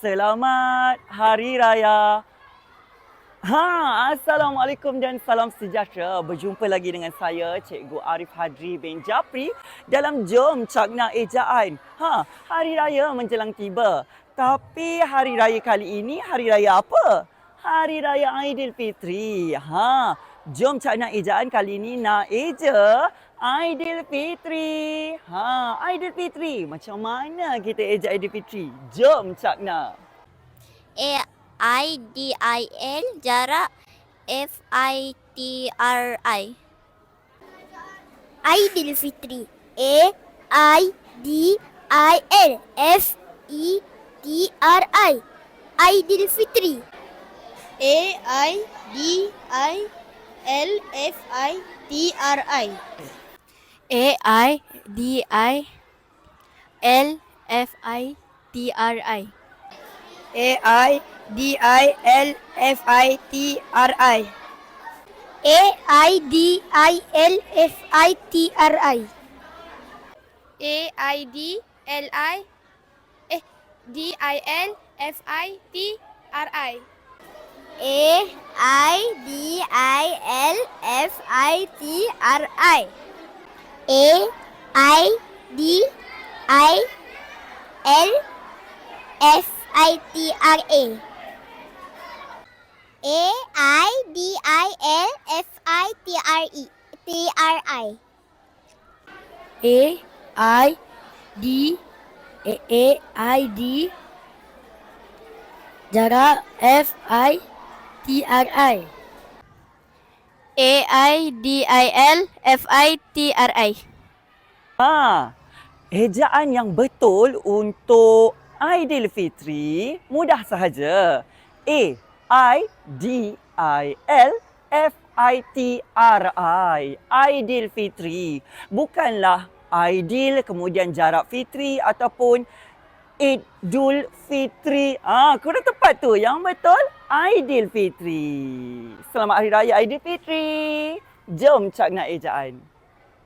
Selamat Hari Raya. Ha, Assalamualaikum dan salam sejahtera. Berjumpa lagi dengan saya, Cikgu Arif Hadri bin Japri dalam Jom Cakna Ejaan. Ha, Hari Raya menjelang tiba. Tapi Hari Raya kali ini, Hari Raya apa? Hari Raya Aidilfitri. Ha, Jom Cakna Ejaan kali ini nak eja Aidilfitri. Ha, Aidilfitri. Macam mana kita eja Aidilfitri? Jom Cakna. A I D I L jarak F I T R I Aidilfitri A I D I L F E T R I Aidilfitri A I D I L F I T R I. A I D I L F I T R I. A I D I L F I T R I. A I D I L F I T R I. A I D L I eh D I L F I T R I A I D I L F I T R I. A I D I L F I T R A. A I D I L F I T R E. T R I. A I D A, I D. F I T R I A I D I L F I T R I Ha, ejaan yang betul untuk Aidilfitri mudah sahaja. A I D I L F I T R I. Aidilfitri. Bukanlah Aidil kemudian jarak fitri ataupun Idul Fitri. Ah, kurang tepat tu. Yang betul Aidilfitri. Selamat Hari Raya Aidilfitri. Jom cakna ejaan.